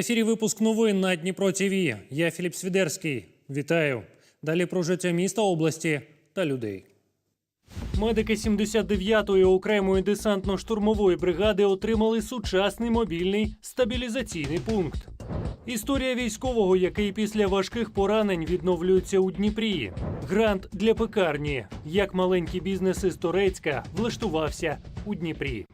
Ефірі випуск новин на Дніпро ТВ. Я Філіп Свідерський. Вітаю. Далі про життя міста, області та людей. Медики 79-ї окремої десантно-штурмової бригади отримали сучасний мобільний стабілізаційний пункт. Історія військового, який після важких поранень відновлюється у Дніпрі. Грант для пекарні. Як маленький бізнес із Торецька влаштувався у Дніпрі.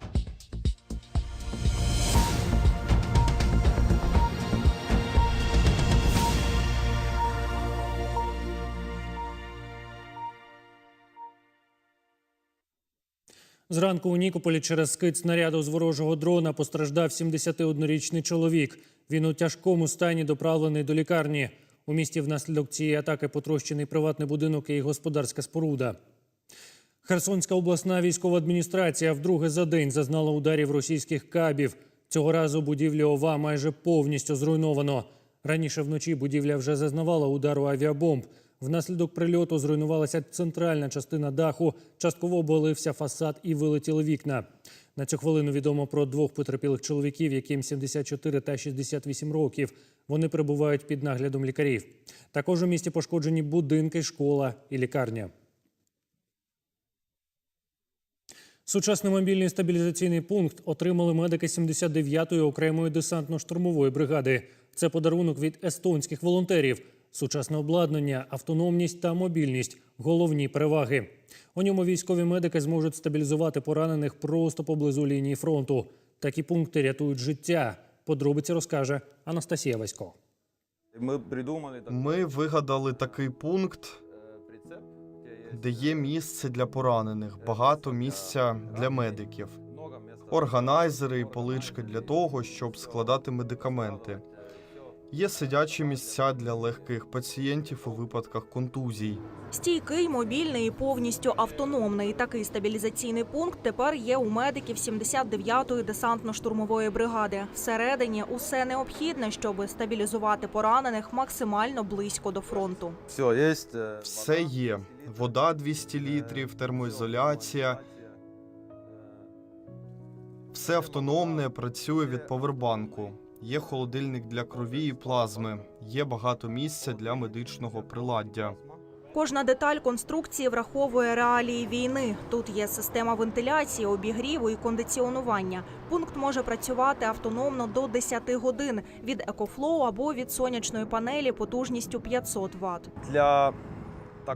Зранку у Нікополі через скид снаряду з ворожого дрона постраждав 71-річний чоловік. Він у тяжкому стані доправлений до лікарні. У місті внаслідок цієї атаки потрощений приватний будинок і господарська споруда. Херсонська обласна військова адміністрація вдруге за день зазнала ударів російських кабів. Цього разу будівлю ОВА майже повністю зруйновано. Раніше вночі будівля вже зазнавала удару авіабомб. Внаслідок прильоту зруйнувалася центральна частина даху, частково обвалився фасад і вилетіли вікна. На цю хвилину відомо про двох потерпілих чоловіків, яким 74 та 68 років. Вони перебувають під наглядом лікарів. Також у місті пошкоджені будинки, школа і лікарня. Сучасний мобільний стабілізаційний пункт отримали медики 79-ї окремої десантно-штурмової бригади. Це подарунок від естонських волонтерів. Сучасне обладнання, автономність та мобільність головні переваги. У ньому військові медики зможуть стабілізувати поранених просто поблизу лінії фронту. Такі пункти рятують життя. Подробиці розкаже Анастасія Васько. Мы придумали Ми вигадали такий пункт, прицеп, где есть де є місце для поранених, багато місця для медиків, органайзери і полички для того, щоб складати медикаменти. Є сидячі місця для легких пацієнтів у випадках контузій. Стійкий, мобільний і повністю автономний. Такий стабілізаційний пункт тепер є у медиків 79-ї десантно-штурмової бригади. Всередині усе необхідне, щоб стабілізувати поранених максимально близько до фронту. Все, есть. э, Все вода, є: 200 литров, вода 200 э, літрів, всё, термоізоляція. э, Все автономне працює від повербанку. Є холодильник для крові і плазми. Є багато місця для медичного приладдя. Кожна деталь конструкції враховує реалії війни. Тут є система вентиляції, обігріву і кондиціонування. Пункт може працювати автономно до 10 годин від екофлоу або від сонячної панелі потужністю 500 Вт. Для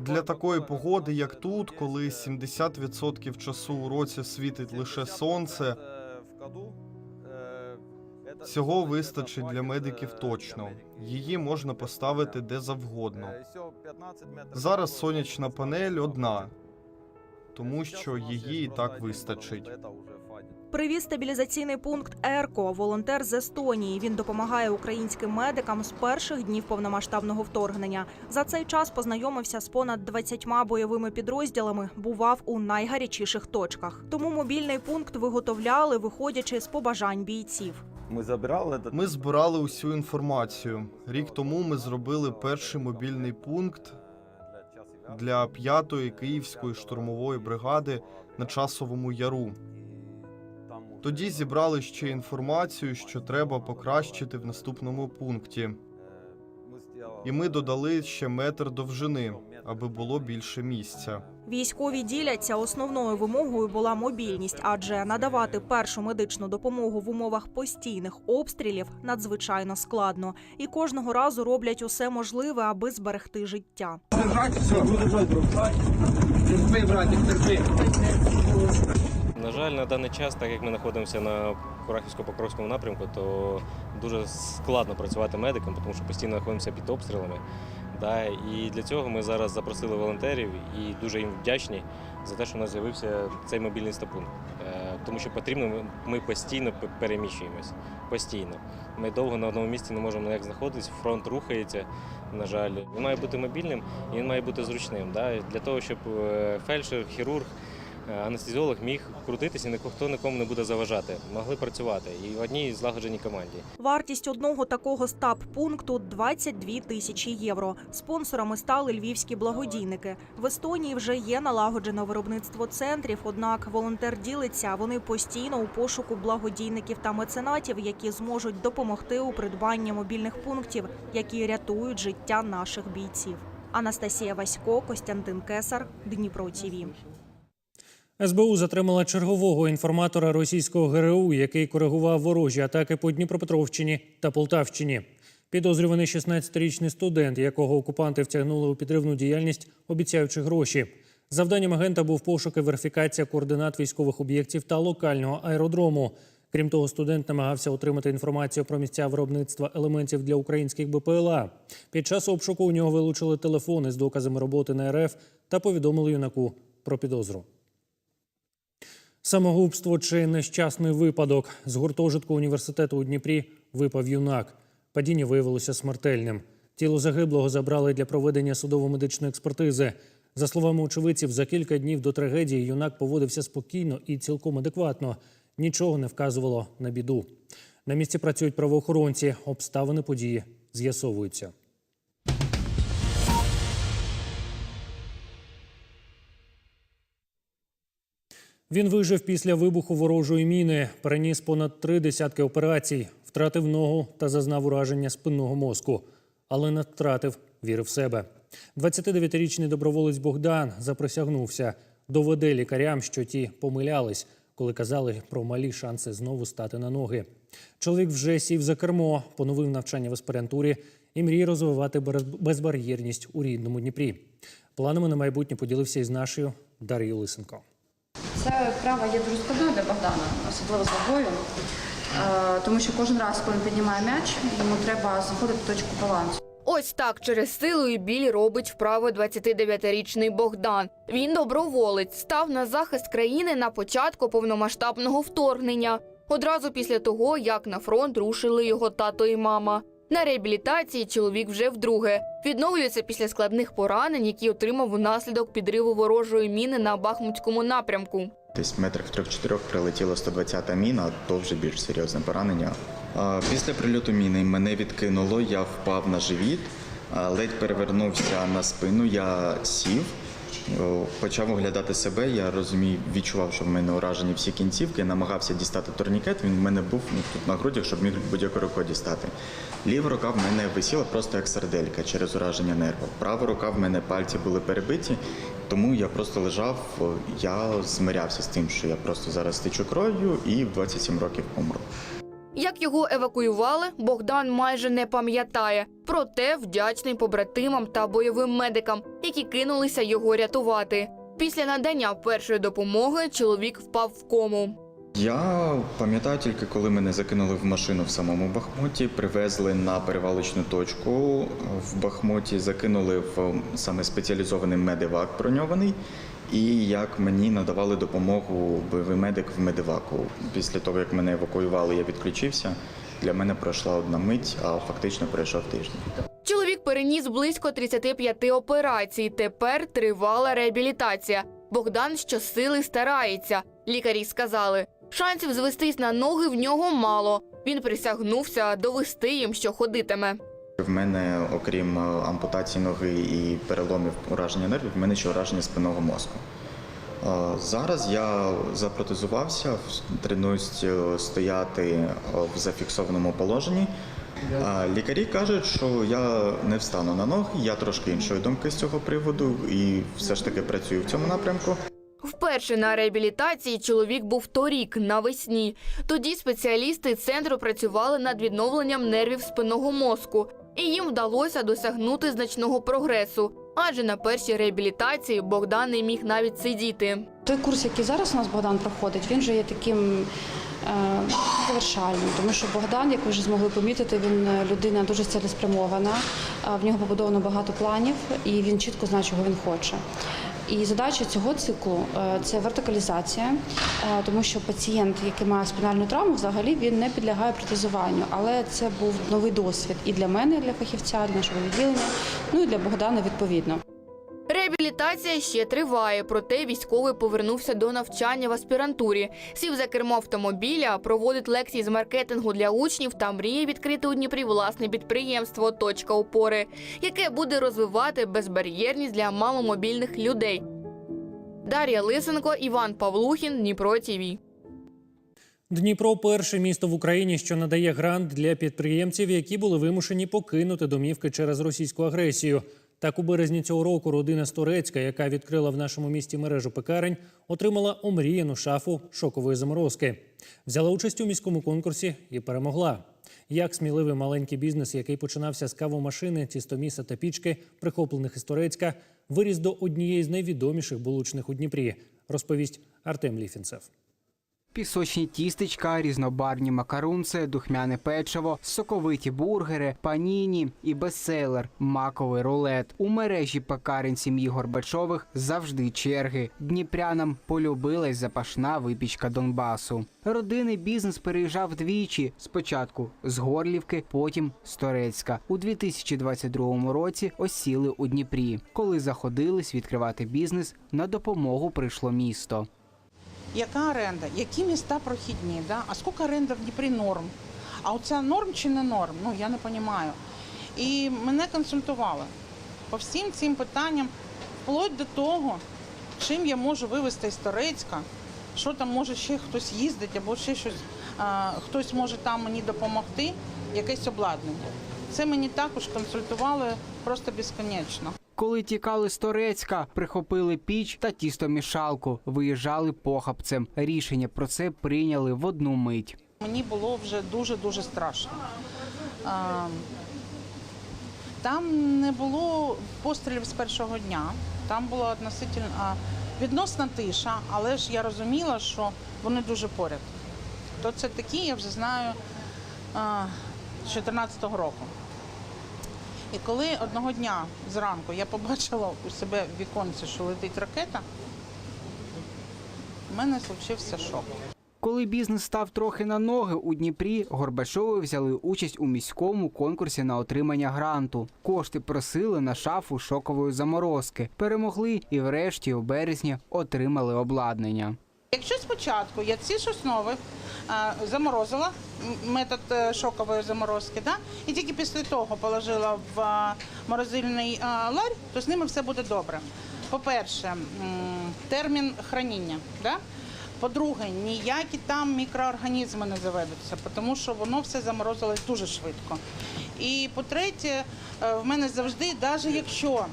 Для такої погоди, як тут, коли 70% часу у році світить лише сонце, цього вистачить для медиків точно. Її можна поставити де завгодно. Зараз сонячна панель одна, тому що її і так вистачить. Привіз стабілізаційний пункт Ерко, волонтер з Естонії. Він допомагає українським медикам з перших днів повномасштабного вторгнення. За цей час познайомився з понад 20 бойовими підрозділами, бував у найгарячіших точках. Тому мобільний пункт виготовляли, виходячи з побажань бійців. Ми забирали. Ми збирали усю інформацію. Рік тому ми зробили перший мобільний пункт для п'ятої київської штурмової бригади на часовому яру. Тоді зібрали ще інформацію, що треба покращити в наступному пункті. І ми додали ще метр довжини, аби було більше місця. Військові діляться основною вимогою була мобільність, адже надавати першу медичну допомогу в умовах постійних обстрілів надзвичайно складно, і кожного разу роблять усе можливе, аби зберегти життя. На жаль, на даний час, так як ми знаходимося на Курахівсько-Покровському напрямку, то дуже складно працювати медикам, тому що постійно знаходимося під обстрілами. І для цього ми зараз запросили волонтерів і дуже їм вдячні за те, що у нас з'явився цей мобільний стапун. Е, Тому що потрібно, ми- постійно переміщуємось. Постійно. Ми довго на одному місці не можемо ніяк знаходитись, фронт рухається, на жаль. Він має бути мобільним і він має бути зручним. Для того, щоб е, фельдшер, хірург анестезіолог міг крутитися, ніхто нікому не буде заважати. Могли працювати і в одній злагодженій команді. Вартість одного такого стаб-пункту 22 тисячі євро. Спонсорами стали львівські благодійники. В Естонії вже є налагоджено виробництво центрів. Однак волонтер ділиться. Вони постійно у пошуку благодійників та меценатів, які зможуть допомогти у придбанні мобільних пунктів, які рятують життя наших бійців. Анастасія Васько, Костянтин Кесар, Дніпро ТІВІ. СБУ затримала чергового інформатора російського ГРУ, який коригував ворожі атаки по Дніпропетровщині та Полтавщині. Підозрюваний 16-річний студент, якого окупанти втягнули у підривну діяльність, обіцяючи гроші. Завданням агента був пошук і верифікація координат військових об'єктів та локального аеродрому. Крім того, студент намагався отримати інформацію про місця виробництва елементів для українських БПЛА. Під час обшуку у нього вилучили телефони з доказами роботи на РФ та повідомили юнаку про підозру. Самогубство чи нещасний випадок з гуртожитку університету у Дніпрі випав юнак. Падіння виявилося смертельним. Тіло загиблого забрали для проведення судово-медичної експертизи. За словами очевидців, за кілька днів до трагедії юнак поводився спокійно і цілком адекватно. Нічого не вказувало на біду. На місці працюють правоохоронці. Обставини події з'ясовуються. Він вижив після вибуху ворожої міни, переніс понад три десятки операцій, втратив ногу та зазнав ураження спинного мозку, але не втратив віри в себе. 29-річний доброволець Богдан заприсягнувся, доведе лікарям, що ті помилялись, коли казали про малі шанси знову стати на ноги. Чоловік вже сів за кермо, поновив навчання в аспірантурі і мріє розвивати безбар'єрність у рідному Дніпрі. Планами на майбутнє поділився із нашою Дар'єю Лисенко. Ця вправа є дуже складною для Богдана, особливо з вагою, Е, тому що кожен раз, коли він піднімає м'яч, йому треба знаходити точку балансу. Ось так через силу і біль робить вправи 29-річний Богдан. Він доброволець став на захист країни на початку повномасштабного вторгнення. Одразу після того, як на фронт рушили його тато і мама. На реабілітації чоловік вже вдруге відновлюється після складних поранень, які отримав унаслідок підриву ворожої міни на Бахмутському напрямку. Десь в метрах трьох-чотирьох прилетіла 120-та міна, то вже більш серйозне поранення. Після прильоту міни мене відкинуло, я впав на живіт, ледь перевернувся на спину, я сів, почав оглядати себе. Я розумів, відчував, що в мене уражені всі кінцівки. Намагався дістати турнікет. Він в мене був ну, тут на грудях, щоб міг будь-яку руку дістати. Ліва рука в мене висіла просто як сарделька через ураження нерва. Права рука в мене пальці були перебиті, тому я просто лежав. Я змирявся з тим, що я просто зараз течу кров'ю і в 27 років помру. Як його евакуювали, Богдан майже не пам'ятає. Проте вдячний побратимам та бойовим медикам, які кинулися його рятувати. Після надання першої допомоги чоловік впав в кому. Я пам'ятаю тільки, коли мене закинули в машину в самому Бахмуті, привезли на перевалочну точку в Бахмуті, закинули в саме спеціалізований медивак броньований. І як мені надавали допомогу бойовий медик в медиваку. Після того, як мене евакуювали, я відключився. Для мене пройшла одна мить, а фактично пройшов тиждень. Чоловік переніс близько 35 операцій. Тепер тривала реабілітація. Богдан щосили старається. Лікарі сказали, шансів звестись на ноги в нього мало. Він присягнувся довести їм, що ходитиме. В мене, окрім е, ампутації ноги і переломів ураження нервів, в мене ще ураження спинного мозку. Е, Зараз я запротезувався, тренуюсь е, стояти в зафіксованому положенні. Лікарі кажуть, що я не встану на ноги, я трошки іншої думки з цього приводу і все ж таки працюю в цьому напрямку. Вперше на реабілітації чоловік був торік навесні. Тоді спеціалісти центру працювали над відновленням нервів спинного мозку, і їм вдалося досягнути значного прогресу. Адже на першій реабілітації Богдан не міг навіть сидіти. Той курс, який зараз у нас Богдан проходить, він же є таким е, завершальним, тому що Богдан, як ви вже змогли помітити, він е, людина дуже цілеспрямована, в нього побудовано багато планів, і він чітко знає, чого він хоче. І задача цього циклу е, це вертикалізація, е, тому що пацієнт, який має спінальну травму, взагалі він не підлягає протезуванню. Але це був новий досвід і для мене, і для фахівця, для нашого відділення, ну і для Богдана відповідно. Реабілітація ще триває, проте військовий повернувся до навчання в аспірантурі. Сів за кермо автомобіля, проводить лекції з маркетингу для учнів та мріє відкрити у Дніпрі власне підприємство Точка опори, яке буде розвивати безбар'єрність для маломобільних людей. Дар'я Лисенко, Іван Павлухін, Дніпро ТІВІ. Дніпро перше місто в Україні, що надає грант для підприємців, які були вимушені покинути домівки через російську агресію. Так, у березні цього року родина з Турецька, яка відкрила в нашому місті мережу пекарень, отримала омріяну шафу шокової заморозки. Взяла участь у міському конкурсі і перемогла. Як сміливий маленький бізнес, який починався з кавомашини, тістоміса та пічки, прихоплених із Турецька, виріс до однієї з найвідоміших булочних у Дніпрі, розповість Артем Ліфінцев. Пісочні тістечка, різнобарвні макарунці, духмяне печиво, соковиті бургери, паніні і бестселер – маковий рулет. У мережі пекарень сім'ї Горбачових завжди черги. Дніпрянам полюбилась запашна випічка Донбасу. Родинний бізнес переїжджав двічі. Спочатку з Горлівки, потім з Торецька. У 2022 році осіли у Дніпрі. Коли заходились відкривати бізнес, на допомогу прийшло місто. Яка оренда? Які міста прохідні? Да? А скільки оренда в Дніпрі норм? А оця норм чи не норм? Ну я не розумію. І мене консультували по всім цим питанням, вплоть до того, чим я можу вивезти з Торецька, що там може ще хтось їздить, або ще щось, а, хтось може там мені допомогти, якесь обладнання. Це мені також консультували просто безконечно. Коли тікали з Торецька, прихопили піч та тістомішалку, виїжджали похапцем. Рішення про це прийняли в одну мить. Мені було вже дуже-дуже страшно. Там не було пострілів з першого дня. Там була относительно, відносна тиша, але ж я розуміла, що вони дуже поряд. То це такі, я вже знаю а, з 2014 року. І коли одного дня зранку я побачила у себе в віконці, що летить ракета, в мене случився шок. Коли бізнес став трохи на ноги у Дніпрі, Горбачови взяли участь у міському конкурсі на отримання гранту. Кошти просили на шафу шокової заморозки. Перемогли і, врешті, у березні отримали обладнання. Якщо спочатку я ці соснови е, заморозила, метод е, шокової заморозки, да? і тільки після того положила в е, морозильний ларь, то з ними все буде добре. По-перше, термін храніння. Да? По-друге, ніякі там мікроорганізми не заведуться, тому що воно все заморозилось дуже швидко. І по-третє, в мене завжди, навіть якщо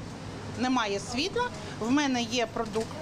немає світла, в мене є продукт,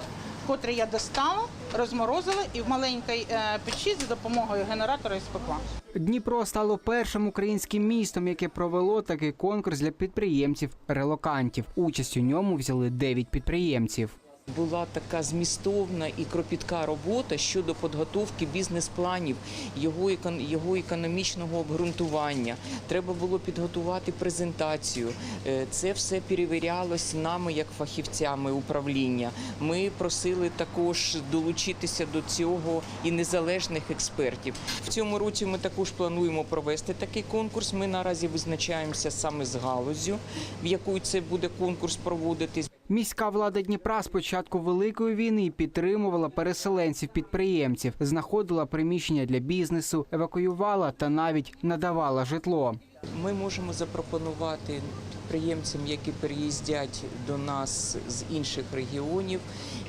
котрий я достала, розморозила і в маленькій е, печі за допомогою генератора і спекла. Дніпро стало першим українським містом, яке провело такий конкурс для підприємців-релокантів. Участь у ньому взяли 9 підприємців. Була така змістовна і кропітка робота щодо підготовки бізнес-планів, його його економічного обґрунтування. Треба було підготувати презентацію. Е, Це все перевірялось нами як фахівцями управління. Ми просили також долучитися до цього і незалежних експертів. В цьому році ми також плануємо провести такий конкурс. Ми наразі визначаємося саме з галузю, в яку це буде конкурс проводитись. Міська влада Дніпра з початку великої війни підтримувала переселенців-підприємців, знаходила приміщення для бізнесу, евакуювала та навіть надавала житло. Ми можемо запропонувати підприємцям, які переїздять до нас з інших регіонів,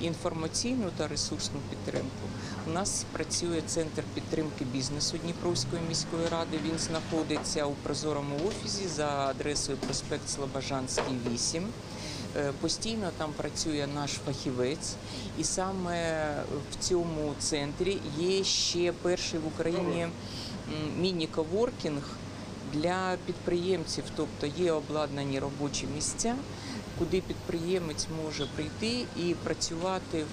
інформаційну та ресурсну підтримку. У нас працює центр підтримки бізнесу Дніпровської міської ради. Він знаходиться у прозорому офісі за адресою проспект Слобожанський, 8. Е, Постійно там працює наш фахівець, і саме в цьому центрі є ще перший в Україні міні-коворкінг для підприємців, тобто є обладнані робочі місця, куди підприємець може прийти і працювати м,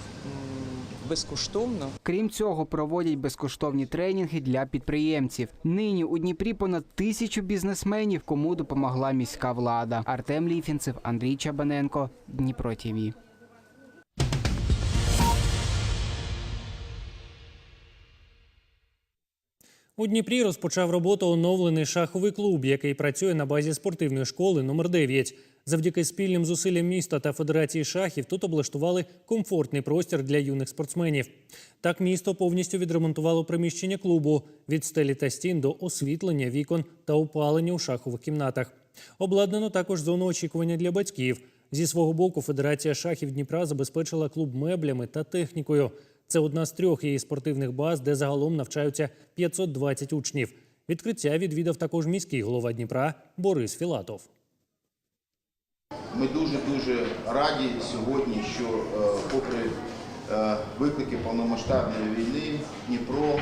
безкоштовно. Крім цього, проводять безкоштовні тренінги для підприємців. Нині у Дніпрі понад тисячу бізнесменів, кому допомогла міська влада. Артем Ліфінцев, Андрій Чабаненко, Дніпро ТІВІ. У Дніпрі розпочав роботу оновлений шаховий клуб, який працює на базі спортивної школи номер 9 Завдяки спільним зусиллям міста та Федерації шахів тут облаштували комфортний простір для юних спортсменів. Так місто повністю відремонтувало приміщення клубу від стелі та стін до освітлення вікон та опалення у шахових кімнатах. Обладнано також зону очікування для батьків. Зі свого боку, Федерація шахів Дніпра забезпечила клуб меблями та технікою. Це одна з трьох її спортивних баз, де загалом навчаються 520 учнів. Відкриття відвідав також міський голова Дніпра Борис Філатов. Ми дуже дуже раді сьогодні, що е, попри е, виклики повномасштабної війни, Дніпро е,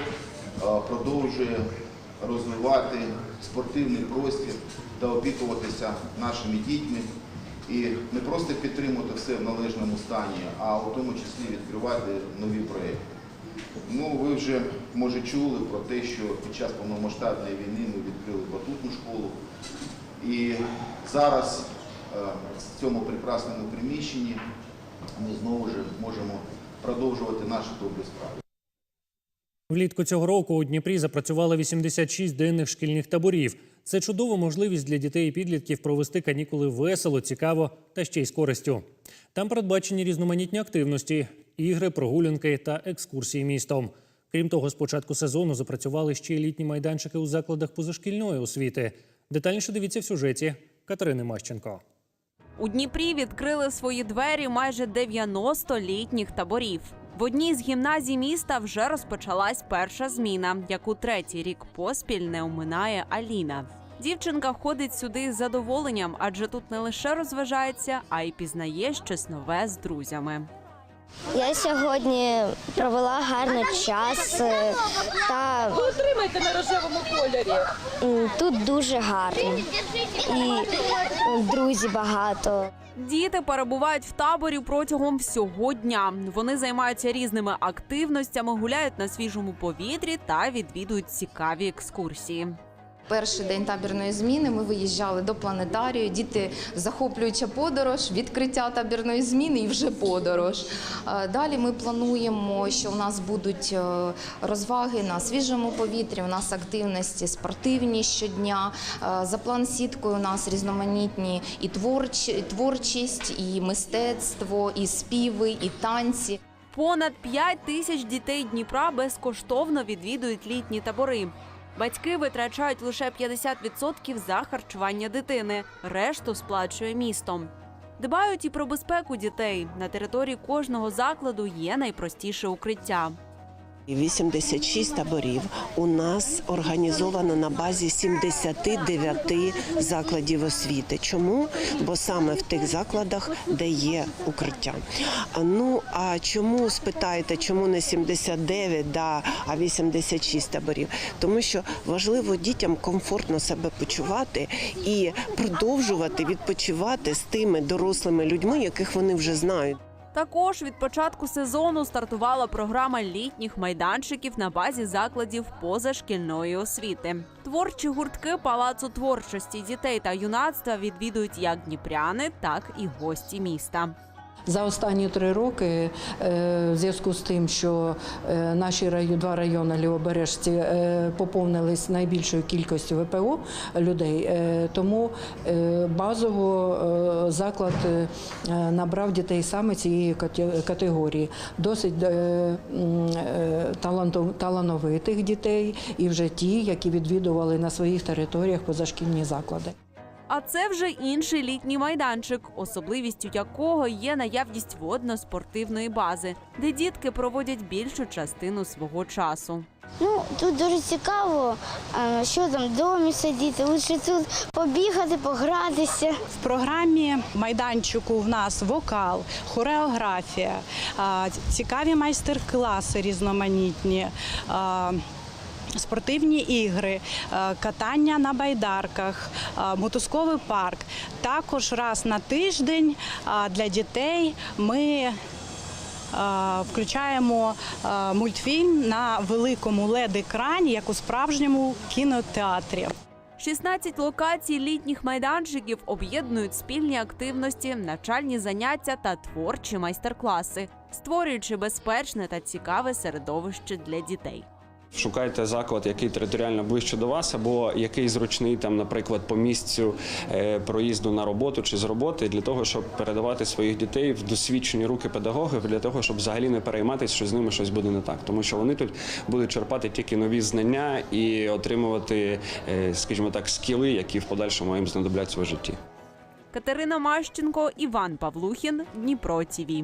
продовжує розвивати спортивний простір та опікуватися нашими дітьми і не просто підтримувати все в належному стані, а у тому числі відкривати нові проекти. Ну, ви вже може чули про те, що під час повномасштабної війни ми відкрили батутну школу. І зараз в цьому прекрасному приміщенні ми знову ж можемо продовжувати наші добрі справи. Влітку цього року у Дніпрі запрацювало 86 денних шкільних таборів. Це чудова можливість для дітей і підлітків провести канікули весело, цікаво та ще й з користю. Там передбачені різноманітні активності, ігри, прогулянки та екскурсії містом. Крім того, з початку сезону запрацювали ще й літні майданчики у закладах позашкільної освіти. Детальніше дивіться в сюжеті Катерини Мащенко. У Дніпрі відкрили свої двері майже 90 літніх таборів. В одній з гімназій міста вже розпочалась перша зміна, яку третій рік поспіль не оминає Аліна. Дівчинка ходить сюди з задоволенням, адже тут не лише розважається, а й пізнає щось нове з друзями. Я сьогодні провела гарний час е, та Отримайте на рожевому кольорі. м, тут дуже гарно. І друзі багато. Діти перебувають в таборі протягом всього дня. Вони займаються різними активностями, гуляють на свіжому повітрі та відвідують цікаві екскурсії. Перший день табірної зміни ми виїжджали до планетарію. Діти захоплююча подорож, відкриття табірної зміни і вже подорож. Е, Далі ми плануємо, що у нас будуть е, розваги на свіжому повітрі. У нас активності спортивні щодня. Е, За план сіткою у нас різноманітні і творч, і творчість, і мистецтво, і співи, і танці. Понад 5 тисяч дітей Дніпра безкоштовно відвідують літні табори. Батьки витрачають лише 50% за харчування дитини, решту сплачує місто. Дбають і про безпеку дітей. На території кожного закладу є найпростіше укриття. 86 таборів у нас організовано на базі 79 закладів освіти. Чому? Бо саме в тих закладах, де є укриття. Ну а чому спитаєте, чому не 79, да, а 86 таборів? Тому що важливо дітям комфортно себе почувати і продовжувати відпочивати з тими дорослими людьми, яких вони вже знають. Також від початку сезону стартувала програма літніх майданчиків на базі закладів позашкільної освіти. Творчі гуртки палацу творчості дітей та юнацтва відвідують як дніпряни, так і гості міста. За останні три роки, е, в зв'язку з тим, що е, наші райони, два райони лівобережці е, поповнились найбільшою кількістю ВПО людей, тому базово заклад набрав дітей саме цієї кате- категорії. Досить талановитих дітей і вже ті, які відвідували на своїх територіях позашкільні заклади. А це вже інший літній майданчик, особливістю якого є наявність водно-спортивної бази, де дітки проводять більшу частину свого часу. Ну тут дуже цікаво, що там в домі сидіти. Лише тут побігати, погратися. В програмі майданчику в нас вокал, хореографія, цікаві майстер-класи різноманітні. Спортивні ігри, е, катання на байдарках, е, мотузковий парк. Також раз на тиждень е, для дітей ми включаємо мультфільм на великому лед-екрані, як у справжньому кінотеатрі. 16 локацій літніх майданчиків об'єднують спільні активності, навчальні заняття та творчі майстер-класи, створюючи безпечне та цікаве середовище для дітей. Шукайте заклад, який територіально ближче до вас, або який зручний там, наприклад, по місцю е, проїзду на роботу чи з роботи, для того, щоб передавати своїх дітей в досвідчені руки педагогів, для того, щоб взагалі не перейматися, що з ними щось буде не так, тому що вони тут будуть черпати тільки нові знання і отримувати, е, скажімо так, скіли, які в подальшому їм знадобляться в житті. Катерина Мащенко, Іван Павлухін, Дніпро ТІВІ.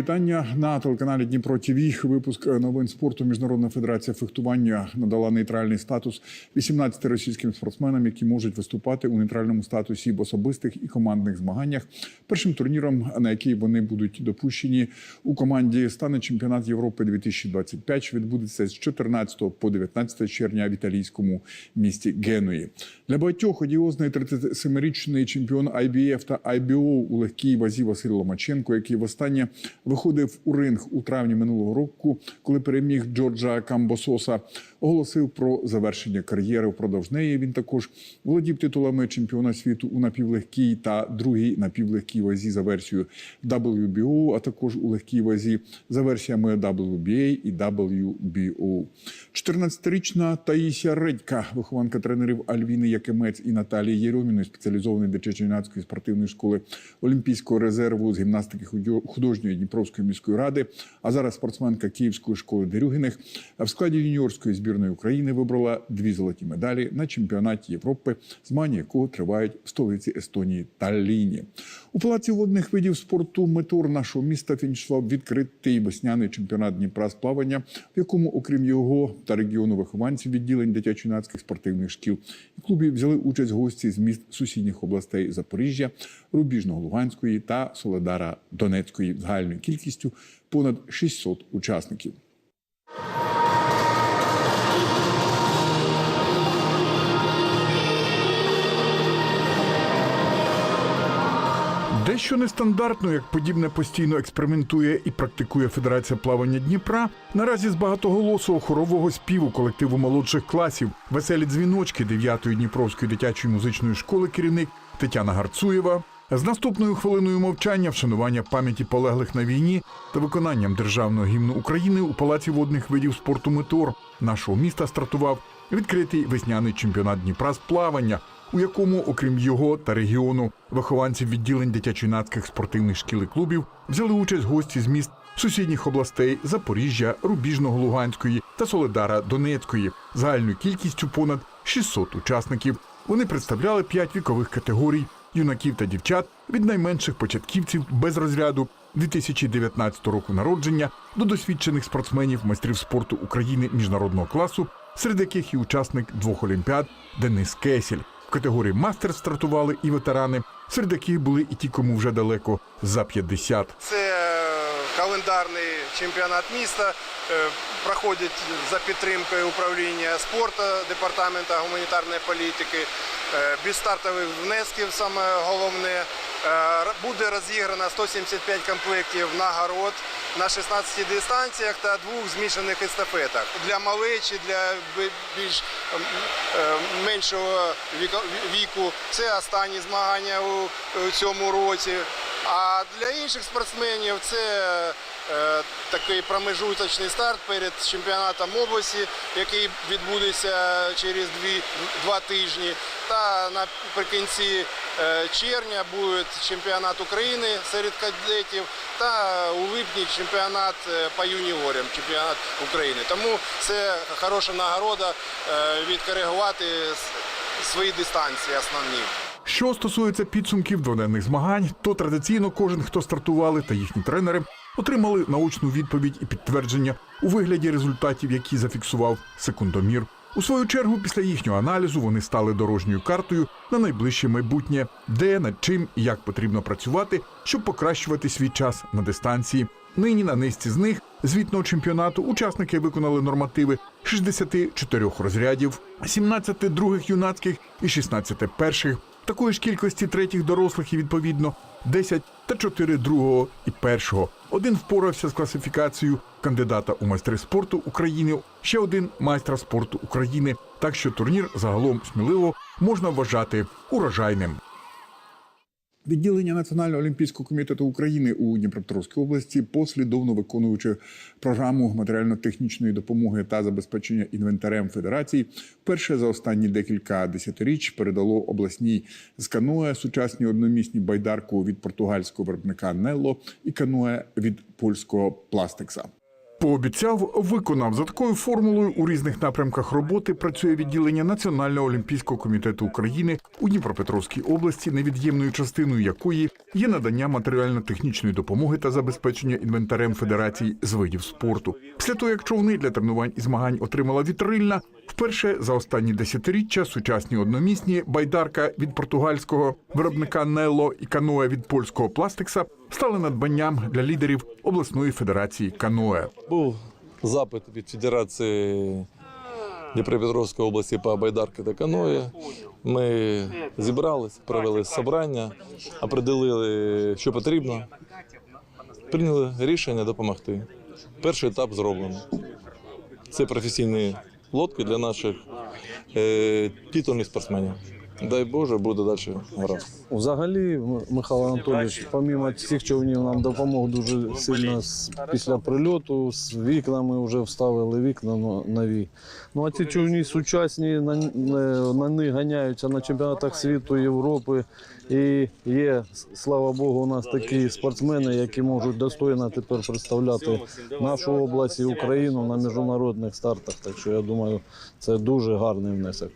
Вітання на телеканалі Дніпро ТВ. Випуск новин спорту. Міжнародна федерація фехтування надала нейтральний статус 18 російським спортсменам, які можуть виступати у нейтральному статусі в особистих і командних змаганнях. Першим турніром, на який вони будуть допущені у команді, стане чемпіонат Європи 2025, що відбудеться з 14 по 19 червня в італійському місті Генуї. Для багатьох одіозний 37-річний чемпіон IBF та IBO у легкій вазі Василь Ломаченко, який востаннє виходив у ринг у травні минулого року, коли переміг Джорджа Камбососа, оголосив про завершення кар'єри. Впродовж неї він також володів титулами чемпіона світу у напівлегкій та другій напівлегкій вазі за версією WBO, а також у легкій вазі за версіями WBA і WBO. 14-річна Таїсія Редька, вихованка тренерів Альвіни Якимець і Наталії Єрьоміної, спеціалізованої дитячо-юнацької спортивної школи Олімпійського резерву з гімнастики худо- художньої Дніпровської міської ради, а зараз спортсменка Київської школи Дерюгиних, в складі юніорської збірної України вибрала дві золоті медалі на чемпіонаті Європи, змагання якого тривають в столиці Естонії Талліні. У палаці водних видів спорту метор нашого міста фінішував відкритий весняний чемпіонат Дніпра з плавання, в якому, окрім його та регіону вихованців відділень дитячо-юнацьких спортивних шкіл і клубів взяли участь гості з міст сусідніх областей Запоріжжя, Рубіжного Луганської та Соледара Донецької загальною кількістю понад 600 учасників. Дещо нестандартно, як подібне постійно експериментує і практикує Федерація плавання Дніпра. Наразі з багатоголосого хорового співу колективу молодших класів веселі дзвіночки 9-ї Дніпровської дитячої музичної школи керівник Тетяна Гарцуєва. З наступною хвилиною мовчання, вшанування пам'яті полеглих на війні та виконанням державного гімну України у палаці водних видів спорту Метор нашого міста стартував відкритий весняний чемпіонат Дніпра з плавання, у якому, окрім його та регіону, вихованців відділень дитячо-юнацьких спортивних шкіл і клубів взяли участь гості з міст сусідніх областей Запоріжжя, Рубіжного Луганської та Соледара Донецької загальною кількістю понад 600 учасників. Вони представляли п'ять вікових категорій юнаків та дівчат від найменших початківців без розряду 2019 року народження до досвідчених спортсменів, майстрів спорту України міжнародного класу, серед яких і учасник двох олімпіад Денис Кесіль. В категорії мастер стартували і ветерани, серед яких були і ті, кому вже далеко за 50. Це е, календарний чемпіонат міста. е, Проходить за підтримкою управління спорту департаменту гуманітарної політики. Е, Без стартових внесків саме головне. Е, Буде розіграно 175 комплектів нагород на 16 дистанціях та двох змішаних естафетах. Для малечі, для більш меншого віку це останні змагання у цьому році. А для інших спортсменів це такий промежуточний старт перед чемпіонатом області, який відбудеться через дві, два тижні. Та наприкінці е, червня буде чемпіонат України серед кадетів та у липні чемпіонат е, по юніорам, чемпіонат України. Тому це хороша нагорода е, відкоригувати свої дистанції основні. Що стосується підсумків дводенних змагань, то традиційно кожен, хто стартували, та їхні тренери отримали научну відповідь і підтвердження у вигляді результатів, які зафіксував секундомір. У свою чергу, після їхнього аналізу вони стали дорожньою картою на найближче майбутнє, де над чим і як потрібно працювати, щоб покращувати свій час на дистанції. Нині на низці з них звітного чемпіонату учасники виконали нормативи 64 розрядів, 17 других юнацьких і 16 перших. Такої ж кількості третіх дорослих і відповідно 10 та 4 другого і першого. Один впорався з класифікацією кандидата у майстри спорту України, ще один майстра спорту України. Так що турнір загалом сміливо можна вважати урожайним. Відділення Національного олімпійського комітету України у Дніпропетровській області, послідовно виконуючи програму матеріально-технічної допомоги та забезпечення інвентарем Федерації, вперше за останні декілька десятиріч передало обласній з каноe сучасні одномісні байдарку від португальського виробника Нелло і каноe від польського Пластекса. Пообіцяв, виконав за такою формулою у різних напрямках роботи працює відділення Національного олімпійського комітету України у Дніпропетровській області, невід'ємною частиною якої є надання матеріально-технічної допомоги та забезпечення інвентарем федерацій з видів спорту. Після того, як човни для тренувань і змагань отримала вітрильна, вперше за останні десятиріччя сучасні одномісні байдарка від португальського виробника Нелло і каноe від польського Пластикса стали надбанням для лідерів обласної федерації каноe. Був запит від Федерації Дніпропетровської області по байдарки та каної. Ми зібрались, провели собрання, определили, що потрібно. Прийняли рішення допомогти. Перший етап зроблено. Це професійні лодки для наших е, титульних спортсменів. Дай Боже, буде далі гаразд. Взагалі, Михайло Анатолійович, помімо цих човнів, нам допомог дуже сильно після прильоту. З вікнами вже вставили вікна но- нові. Ну а ці човні сучасні, на- на них ганяються на чемпіонатах світу, Європи. І є, слава Богу, у нас такі спортсмени, які можуть достойно тепер представляти нашу область і Україну на міжнародних стартах. Так що я думаю, це дуже гарний внесок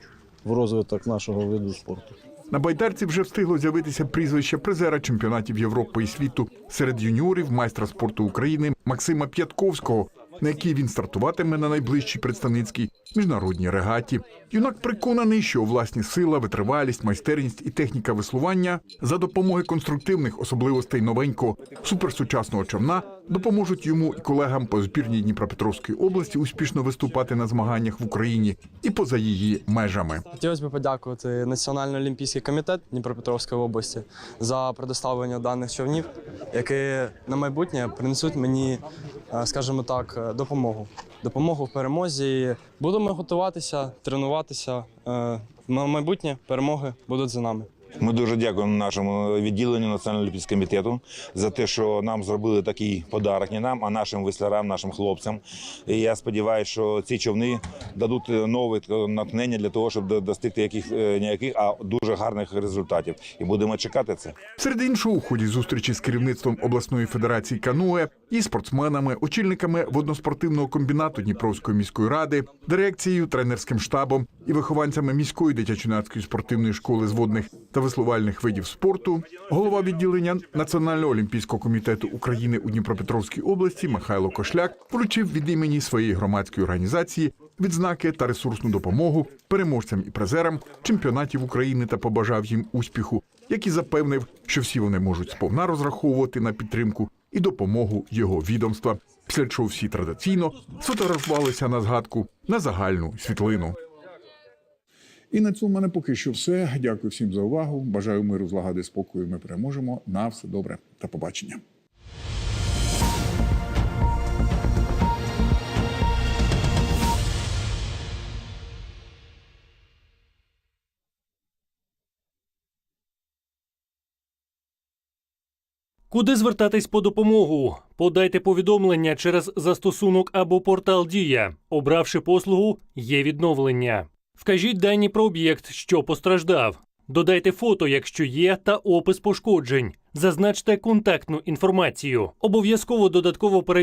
в розвиток нашого виду спорту. На байдарці вже встигло з'явитися прізвище призера чемпіонатів Європи і світу серед юніорів майстра спорту України Максима П'ятковського, на якій він стартуватиме на найближчій представницькій міжнародній регаті. Юнак переконаний, що власні сила, витривалість, майстерність і техніка веслування за допомоги конструктивних особливостей новенького суперсучасного човна допоможуть йому і колегам по збірній Дніпропетровської області успішно виступати на змаганнях в Україні і поза її межами. Хотілося б подякувати Національний олімпійський комітет Дніпропетровської області за предоставлення даних човнів, які на майбутнє принесуть мені, е, скажімо так, допомогу. Допомогу в перемозі. Будемо готуватися, тренуватися. Е, На майбутнє перемоги будуть за нами. Ми дуже дякуємо нашому відділенню Національного олімпійського комітету за те, що нам зробили такий подарок не нам, а нашим веслярам, нашим хлопцям. І я сподіваюся, що ці човни дадуть нове натхнення для того, щоб достигти яких е, ніяких, а дуже гарних результатів. І будемо чекати це. Серед іншого, у ході зустрічі з керівництвом обласної федерації каноe і спортсменами, очільниками водноспортивного комбінату Дніпровської міської ради, дирекцією, тренерським штабом і вихованцями міської дитячо-юнацької спортивної школи з водних та веслувальних видів спорту, голова відділення Національного олімпійського комітету України у Дніпропетровській області Михайло Кошляк вручив від імені своєї громадської організації відзнаки та ресурсну допомогу переможцям і призерам чемпіонатів України та побажав їм успіху, як і запевнив, що всі вони можуть сповна розраховувати на підтримку і допомогу його відомства. Після чого всі традиційно сфотографувалися на згадку на загальну світлину. І на цьому в мене поки що все. Дякую всім за увагу. Бажаю миру, злагоди, спокою. Ми переможемо. На все добре та побачення. Куди звертатись по допомогу? Подайте повідомлення через застосунок або портал Дія. Обравши послугу, є відновлення. Вкажіть дані про об'єкт, що постраждав. Додайте фото, якщо є, та опис пошкоджень. Зазначте контактну інформацію. Обов'язково додатково перевірте.